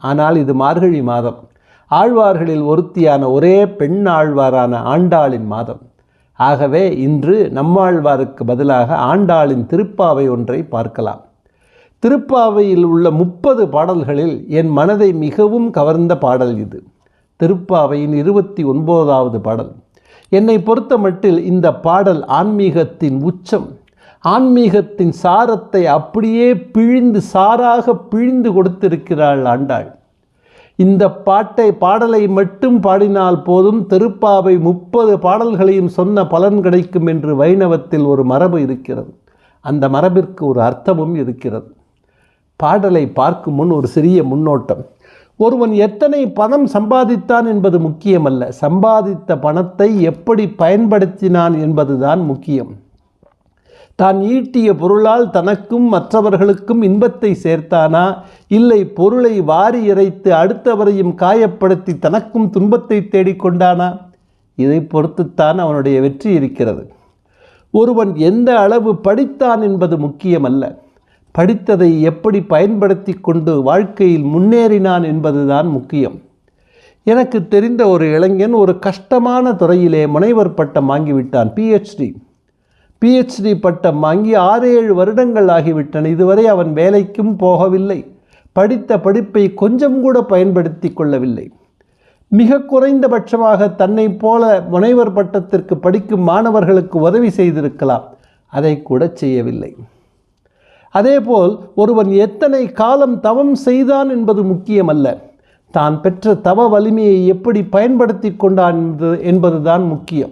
ஆனால் இது மார்கழி மாதம். ஆழ்வார்களில் ஒருத்தியான ஒரே பெண் ஆழ்வாரான ஆண்டாளின் மாதம். ஆகவே இன்று நம்மாழ்வாருக்கு பதிலாக ஆண்டாளின் திருப்பாவை ஒன்றை பார்க்கலாம். திருப்பாவையில் உள்ள முப்பது பாடல்களில் என் மனதை மிகவும் கவர்ந்த பாடல் இது. திருப்பாவையின் இருபத்தி ஒன்பதாவது பாடல். என்னை பொறுத்தமட்டில் இந்த பாடல் ஆன்மீகத்தின் உச்சம். ஆன்மீகத்தின் சாரத்தை அப்படியே பிழிந்து சாராக பிழிந்து கொடுத்திருக்கிறாள் ஆண்டாள். இந்த பாட்டை பாடலை மட்டும் பாடினால் போதும் திருப்பாவை முப்பது பாடல்களையும் சொன்ன பலன் கிடைக்கும் என்று வைணவத்தில் ஒரு மரபு இருக்கிறது. அந்த மரபிற்கு ஒரு அர்த்தமும் இருக்கிறது. பாடலை பார்க்கும் முன் ஒரு சிறிய முன்னோட்டம். ஒருவன் எத்தனை பணம் சம்பாதித்தான் என்பது முக்கியமல்ல. சம்பாதித்த பணத்தை எப்படி பயன்படுத்தினான் என்பதுதான் முக்கியம். தான் ஈட்டிய பொருளால் தனக்கும் மற்றவர்களுக்கும் இன்பத்தை சேர்த்தானா? இல்லை பொருளை வாரி இறைத்து அடுத்தவரையும் காயப்படுத்தி தனக்கும் துன்பத்தை தேடிக்கொண்டானா இதை பொறுத்துத்தான் அவனுடைய வெற்றி இருக்கிறது. ஒருவன் எந்த அளவு படித்தான் என்பது முக்கியமல்ல. படித்ததை எப்படி பயன்படுத்தி கொண்டு வாழ்க்கையில் முன்னேறினான் என்பதுதான் முக்கியம். எனக்கு தெரிந்த ஒரு இளைஞன் ஒரு கஷ்டமான துறையிலே முனைவர் பட்டம் வாங்கிவிட்டான் பிஹெச்டி பிஹெச்டி பட்டம் வாங்கி ஆறு ஏழு வருடங்கள் ஆகிவிட்டன. இதுவரை அவன் வேலைக்கும் போகவில்லை. படித்த படிப்பை கொஞ்சம் கூட பயன்படுத்தி கொள்ளவில்லை. மிக குறைந்தபட்சமாக தன்னை போல முனைவர் பட்டத்திற்கு படிக்கும் மாணவர்களுக்கு உதவி செய்திருக்கலாம். அதை கூட செய்யவில்லை. அதேபோல் ஒருவன் எத்தனை காலம் தவம் செய்தான் என்பது முக்கியமல்ல. தான் பெற்ற தவ வலிமையை எப்படி பயன்படுத்தி கொண்டான் என்பது என்பதுதான் முக்கியம்.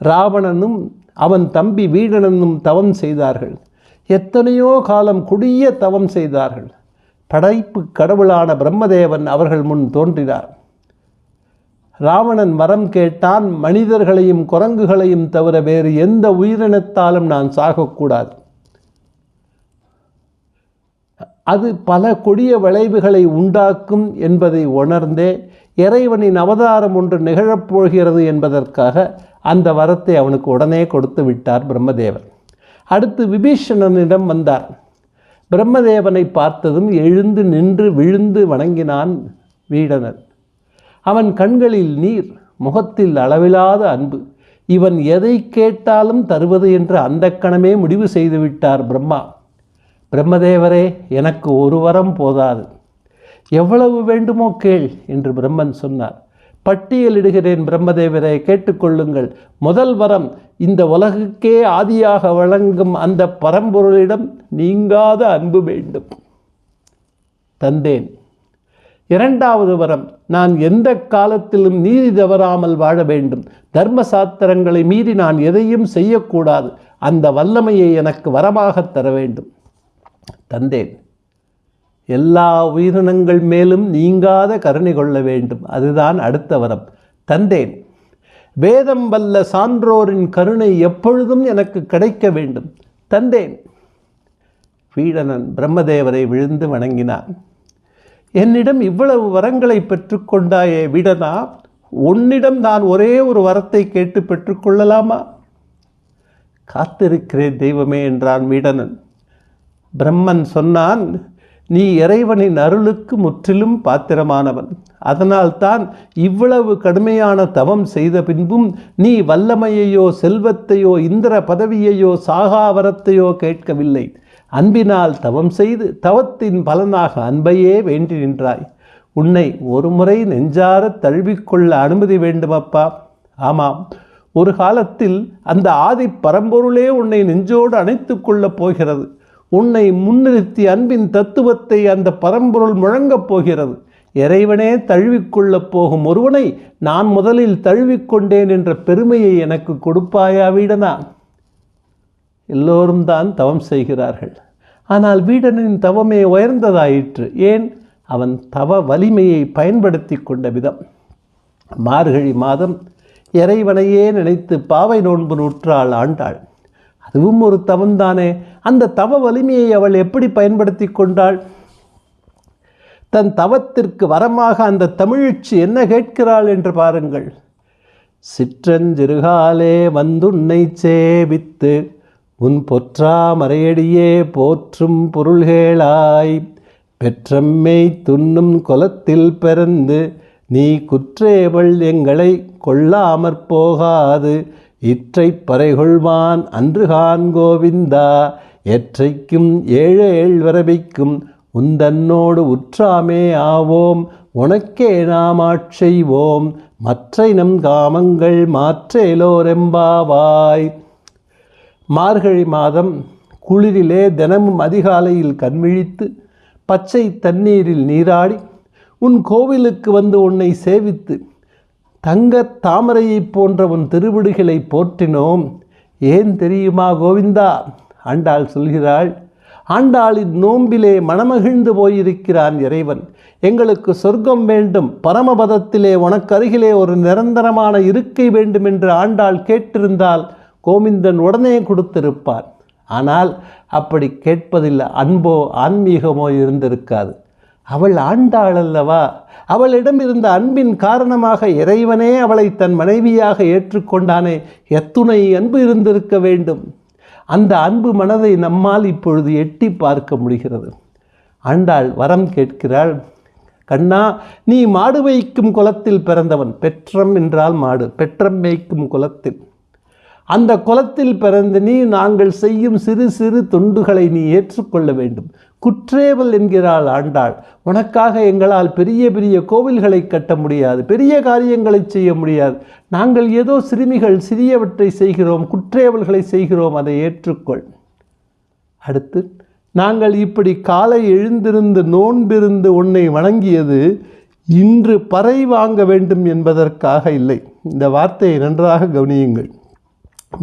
ராவணனும் அவன் தம்பி வீடனனும் தவம் செய்தார்கள். எத்தனையோ காலம் கொடிய தவம் செய்தார்கள். படைப்பு கடவுளான பிரம்மதேவன் அவர்கள் முன் தோன்றினார். ராவணன் மரம் கேட்டான் மனிதர்களையும் குரங்குகளையும் தவிர வேறு எந்த உயிரினத்தாலும் நான் சாகக்கூடாது. அது பல கொடிய விளைவுகளை உண்டாக்கும் என்பதை உணர்ந்தே இறைவனின் அவதாரம் ஒன்று நிகழப்போகிறது என்பதற்காக அந்த வரத்தை அவனுக்கு உடனே கொடுத்து விட்டார் பிரம்மதேவர் அடுத்து விபீஷணனிடம் வந்தார். பிரம்மதேவனை பார்த்ததும் எழுந்து நின்று விழுந்து வணங்கினான் வீடனன். அவன் கண்களில் நீர் முகத்தில் அளவிலாத அன்பு. இவன் எதை கேட்டாலும் தருவது என்று அந்த கணமே முடிவு செய்துவிட்டார் பிரம்மா. பிரம்மதேவரே எனக்கு ஒரு வரம் போதாது. எவ்வளவு வேண்டுமோ கேள் என்று பிரம்மன் சொன்னார். பட்டியலிடுகிறேன் பிரம்மதேவரை கேட்டுக்கொள்ளுங்கள். முதல் வரம் இந்த உலகுக்கே ஆதியாக வழங்கும் அந்த பரம்பொருளிடம் நீங்காத அன்பு வேண்டும். தந்தேன். இரண்டாவது வரம் நான் எந்த காலத்திலும் நீதி தவறாமல் வாழ வேண்டும். தர்ம சாத்திரங்களை மீறி நான் எதையும் செய்யக்கூடாது. அந்த வல்லமையை எனக்கு வரமாக தர வேண்டும். தந்தேன். எல்லா உயிரினங்கள் மேலும் நீங்காத கருணை கொள்ள வேண்டும். அதுதான் அடுத்த வரம். தந்தேன். வேதம் வல்ல சான்றோரின் கருணை எப்பொழுதும் எனக்கு கிடைக்க வேண்டும். தந்தேன். வீடனன் பிரம்மதேவரை விழுந்து வணங்கினான். என்னிடம் இவ்வளவு வரங்களை பெற்றுக்கொண்டாயே வீடனா? உன்னிடம் நான் ஒரே ஒரு வரத்தை கேட்டு பெற்றுக்கொள்ளலாமா காத்திருக்கிறேன் தெய்வமே என்றான் வீடனன் பிரம்மன் சொன்னான் நீ இறைவனின் அருளுக்கு முற்றிலும் பாத்திரமானவன். அதனால்தான் இவ்வளவு கடுமையான தவம் செய்த பின்பும் நீ வல்லமையையோ செல்வத்தையோ இந்திர பதவியையோ சாகாவரத்தையோ கேட்கவில்லை. அன்பினால் தவம் செய்து தவத்தின் பலனாக அன்பையே வேண்டி நின்றாய். உன்னை ஒரு முறை நெஞ்சார தழுவிக்கொள்ள அனுமதி வேண்டுமப்பா? ஆமாம். ஒரு காலத்தில் அந்த ஆதி பரம்பொருளே உன்னை நெஞ்சோடு அணைத்து கொள்ளப் போகிறது. உன்னை முன்னிறுத்தி அன்பின் தத்துவத்தை அந்த பரம்பொருள் முழங்கப் போகிறது. இறைவனே தழுவிக்கொள்ளப் போகும் ஒருவனை நான் முதலில் தழுவிக்கொண்டேன் என்ற பெருமையை எனக்கு கொடுப்பாயா வீடனா? எல்லோரும் தான் தவம் செய்கிறார்கள். ஆனால் வீடனின் தவமே உயர்ந்ததாயிற்று. ஏன்? அவன் தவ வலிமையை பயன்படுத்தி கொண்ட விதம். மார்கழி மாதம் இறைவனையே நினைத்து பாவை நோன்பு நூற்றாள் ஆண்டாள். அதுவும் ஒரு தவம்தானே? அந்த தவ வலிமையை அவள் எப்படி பயன்படுத்தி கொண்டாள்? தன் தவத்திற்கு வரமாக அந்த தமிழ்ச்சி என்ன கேட்கிறாள் என்று பாருங்கள். சிற்றஞ்சிறுகாலே வந்துன்னை சேவித்து உன் பொற்றா மறையடியே போற்றும் பொருள்கேளாய். பெற்றம்மை துண்ணும் குலத்தில் பிறந்து நீ குற்றேவள் எங்களை கொள்ளாமற் போகாது. இற்றை பறைகொள்வான் அன்றுகான் கோவிந்தா எற்றைக்கும் ஏழேழ் வரவிக்கும் உந்தன்னோடு உற்றாமே ஆவோம். உனக்கே நாம் ஆட்செய்வோம் மற்றை நம் காமங்கள் மாற்றேலோரெம்பாவாய். மார்கழி மாதம் குளிரிலே தினமும் அதிகாலையில் கண்விழித்து பச்சை தண்ணீரில் நீராடி உன் கோவிலுக்கு வந்து உன்னை சேவித்து தங்கத் தாமரையைப் போன்ற உன் திருவிடுகளை போற்றினோம். ஏன் தெரியுமா கோவிந்தா? ஆண்டாள் சொல்கிறாள் ஆண்டாளின் நோம்பிலே மனமகிழ்ந்து போயிருக்கிறான் இறைவன். எங்களுக்கு சொர்க்கம் வேண்டும் பரமபதத்திலே உனக்கருகிலே ஒரு நிரந்தரமான இருக்கை வேண்டும் என்று ஆண்டாள் கேட்டிருந்தால் கோவிந்தன் உடனே கொடுத்திருப்பான். ஆனால் அப்படி கேட்பதில் அன்போ ஆன்மீகமோ இருந்திருக்காது. அவள் ஆண்டாள் அல்லவா? அவளிடம் இருந்த அன்பின் காரணமாக இறைவனே அவளை தன் மனைவியாக ஏற்றுக்கொண்டானே எத்துணை அன்பு இருந்திருக்க வேண்டும்? அந்த அன்பு மனதை நம்மால் இப்பொழுது எட்டி பார்க்க முடிகிறது. ஆண்டாள் வரம் கேட்கிறாள் கண்ணா நீ மாடு வைக்கும் குலத்தில் பிறந்தவன். பெற்றம் என்றால் மாடு பெற்றம் மேய்க்கும் குலத்தில். அந்த குலத்தில் பிறந்து நீ நாங்கள் செய்யும் சிறு சிறு தொண்டுகளை நீ ஏற்றுக்கொள்ள வேண்டும். குற்றேவல் என்கிறாள் ஆண்டாள். உனக்காக எங்களால் பெரிய பெரிய கோவில்களை கட்ட முடியாது பெரிய காரியங்களை செய்ய முடியாது. நாங்கள் ஏதோ சிறுமிகள் சிறியவற்றை செய்கிறோம் குற்றேவல்களை செய்கிறோம் அதை ஏற்றுக்கொள். அடுத்து நாங்கள் இப்படி காலை எழுந்திருந்து நோன்பிருந்து உன்னை வணங்கியது இன்று பறை வாங்க வேண்டும் என்பதற்காக இல்லை. இந்த வார்த்தையை நன்றாக கவனியுங்கள்.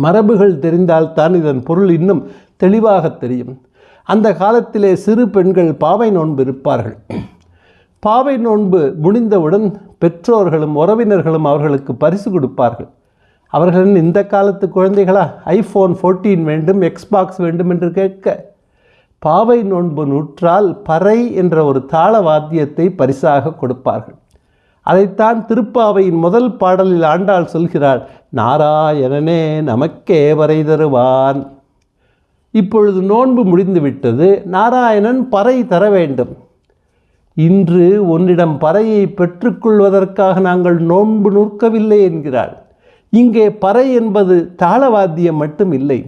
மரபுகள் தெரிந்தால்தான் இதன் பொருள் இன்னும் தெளிவாக தெரியும். அந்த காலத்திலே சிறு பெண்கள் பாவை நோன்பு இருப்பார்கள். பாவை நோன்பு முடிந்தவுடன் பெற்றோர்களும் உறவினர்களும் அவர்களுக்கு பரிசு கொடுப்பார்கள். அவர்களின் இந்த காலத்து குழந்தைகளா? ஐஃபோன் 14 வேண்டும் எக்ஸ்பாக்ஸ் வேண்டும் என்று கேட்க. பாவை நோன்பு நூற்றால் பறை என்ற ஒரு தாள வாத்தியத்தை பரிசாக கொடுப்பார்கள். அதைத்தான் திருப்பாவையின் முதல் பாடலில் ஆண்டாள் சொல்கிறாள் நாராயணனே நமக்கே வரை தருவான். இப்பொழுது நோன்பு முடிந்துவிட்டது நாராயணன் பறை தர வேண்டும். இன்று உன்னிடம் பறையை பெற்றுக்கொள்வதற்காக நாங்கள் நோன்பு நிற்கவில்லை என்கிறாள். இங்கே பறை என்பது தாளவாத்தியம் மட்டும் இல்லை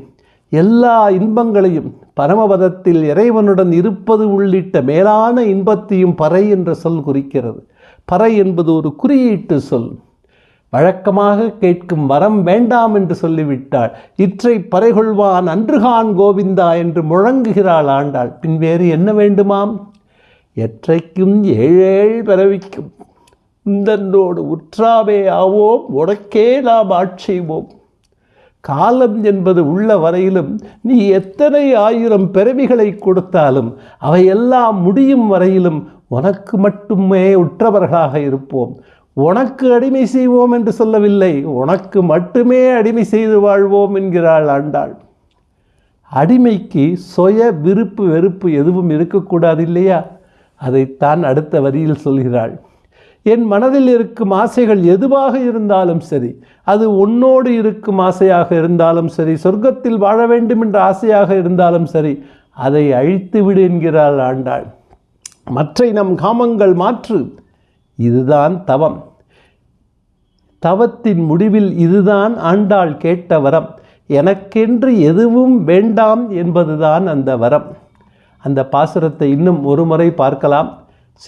எல்லா இன்பங்களையும் பரமபதத்தில் இறைவனுடன் இருப்பது உள்ளிட்ட மேலான இன்பத்தையும் பறை என்ற சொல் குறிக்கிறது. பறை என்பது ஒரு குறியீட்டு சொல். வழக்கமாக கேட்கும் வரம் வேண்டாம் என்று சொல்லிவிட்டாள். இற்றை பறைகொள்வான் அன்றுகான் கோவிந்தா என்று முழங்குகிறாள் ஆண்டாள். பின் வேறு என்ன வேண்டுமாம்? எற்றைக்கும் ஏழேழ் பிறவிக்கும். உந்தன்னோடு உற்றாவே ஆவோம் உடக்கே நாம் ஆட்செய்வோம் காலம் என்பது உள்ள வரையிலும் நீ எத்தனை ஆயிரம் பிறவிகளை கொடுத்தாலும் அவையெல்லாம் முடியும் வரையிலும் உனக்கு மட்டுமே உற்றவர்களாக இருப்போம். உனக்கு அடிமை செய்வோம் என்று சொல்லவில்லை உனக்கு மட்டுமே அடிமை செய்து வாழ்வோம் என்கிறாள் ஆண்டாள். அடிமைக்கு சுய விருப்பு வெறுப்பு எதுவும் இருக்கக்கூடாது இல்லையா? அதைத்தான் அடுத்த வரியில் சொல்கிறாள். என் மனதில் இருக்கும் ஆசைகள் எதுவாக இருந்தாலும் சரி அது உன்னோடு இருக்கும் ஆசையாக இருந்தாலும் சரி சொர்க்கத்தில் வாழ வேண்டும் என்ற ஆசையாக இருந்தாலும் சரி அதை அழித்து விடு என்கிறாள் ஆண்டாள். மற்றை நம் காமங்கள் மாற்று இதுதான் தவம். தவத்தின் முடிவில் இதுதான் ஆண்டாள் கேட்ட வரம். எனக்கென்று எதுவும் வேண்டாம் என்பதுதான் அந்த வரம். அந்த பாசுரத்தை இன்னும் ஒரு முறை பார்க்கலாம்.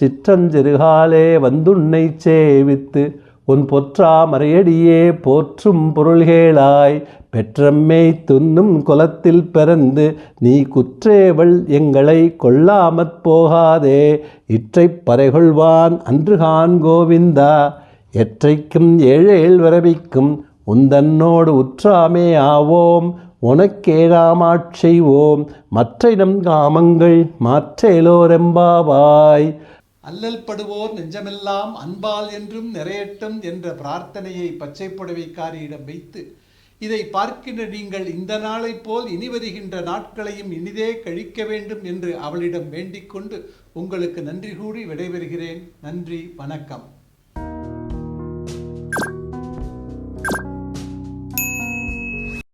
சிற்றஞ்சிறுகாலே வந்துன்னை சேவித்து உன் பொற்றா மறையடியே போற்றும் பொருள்கேளாய் பெற்றம்மை துன்னும் குலத்தில் பிறந்து நீ குற்றேவள் எங்களை கொள்ளாமற் போகாதே. இற்றைப் பறைகொள்வான் அன்றுகான் கோவிந்தா எற்றைக்கும் ஏழேல் வரவிக்கும் உந்தன்னோடு உற்றாமே ஆவோம் உனக்கேழாமாட்செய்வோம் மற்ற இடம் காமங்கள் மாற்றேலோரெம்பாவாய். அல்லல் படுவோர் நெஞ்சமெல்லாம் அன்பால் என்றும் நிறையட்டும் என்ற பிரார்த்தனையை பச்சை புடவைக்காரியிடம் வைத்து இதை பார்க்கின்ற நீங்கள் இந்த நாளைப் போல் இனி வருகின்ற நாட்களையும் இனிதே கழிக்க வேண்டும் என்று அவளிடம் வேண்டிக் கொண்டு உங்களுக்கு நன்றி கூறி விடைபெறுகிறேன். நன்றி வணக்கம்.